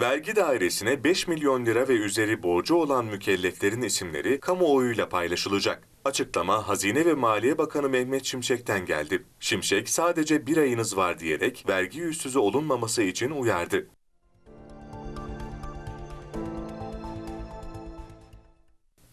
Vergi dairesine 5 milyon lira ve üzeri borcu olan mükelleflerin isimleri kamuoyuyla paylaşılacak. Açıklama Hazine ve Maliye Bakanı Mehmet Şimşek'ten geldi. Şimşek sadece bir ayınız var diyerek vergi yüzsüzü olunmaması için uyardı.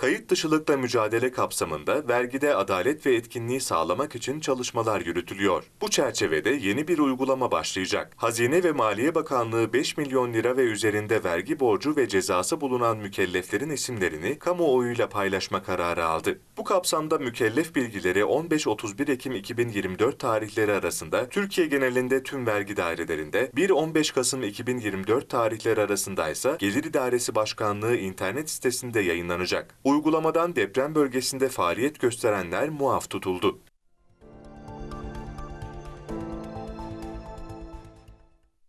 Kayıt dışılıkla mücadele kapsamında vergide adalet ve etkinliği sağlamak için çalışmalar yürütülüyor. Bu çerçevede yeni bir uygulama başlayacak. Hazine ve Maliye Bakanlığı 5 milyon lira ve üzerinde vergi borcu ve cezası bulunan mükelleflerin isimlerini kamuoyuyla paylaşma kararı aldı. Kapsamda mükellef bilgileri 15-31 Ekim 2024 tarihleri arasında Türkiye genelinde tüm vergi dairelerinde, 1-15 Kasım 2024 tarihleri arasında ise Gelir İdaresi Başkanlığı internet sitesinde yayınlanacak. Uygulamadan deprem bölgesinde faaliyet gösterenler muaf tutuldu.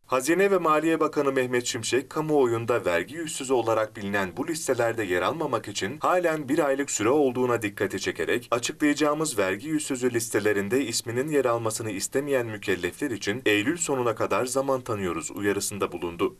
Hazine ve Maliye Bakanı Mehmet Şimşek, kamuoyunda vergi yüzsüzü olarak bilinen bu listelerde yer almamak için halen bir aylık süre olduğuna dikkati çekerek, açıklayacağımız vergi yüzsüzü listelerinde isminin yer almasını istemeyen mükellefler için Eylül sonuna kadar zaman tanıyoruz uyarısında bulundu.